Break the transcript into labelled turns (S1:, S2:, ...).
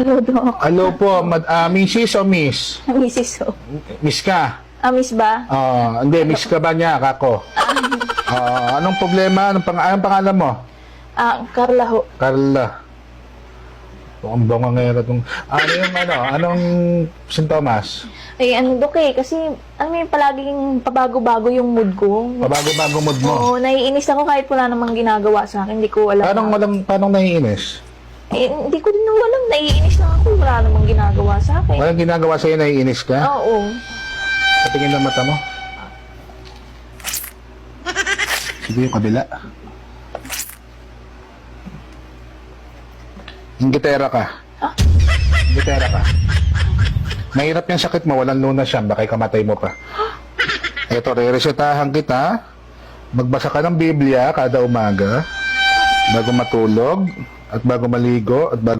S1: Hello, Doc.
S2: Hello po, mad, ah, Mrs. o Miss?
S1: Mrs. O.
S2: Miss ka?
S1: Ah, Miss ba?
S2: Ah, hindi, Miss ka ba niya, kako? Ah, anong problema? Anong, pang anong pangalan mo?
S1: Ah, Carla ho.
S2: Carla. Oh, ang bangangera tong... Ano yung ano? Anong sintomas?
S1: Eh, ano, Doc eh, kasi, ano yung palaging pabago-bago yung mood ko.
S2: Pabago-bago mood mo.
S1: Oo, naiinis ako kahit wala namang ginagawa sa akin. Hindi ko alam.
S2: Paano walang, paano naiinis?
S1: Eh, hindi ko din alam. Naiinis lang ako. Wala namang ginagawa sa akin.
S2: Walang ginagawa sa'yo, naiinis ka?
S1: Oo.
S2: Patingin ng mata mo. Sige, yung kabila. Yung gitera ka.
S1: Ah?
S2: Gitera ka. Mahirap yung sakit mo, walang lunas yan, baka kamatay mo pa. Ito, re-resetahan kita. Magbasa ka ng Biblia kada umaga, bago matulog, at bago maligo, at bago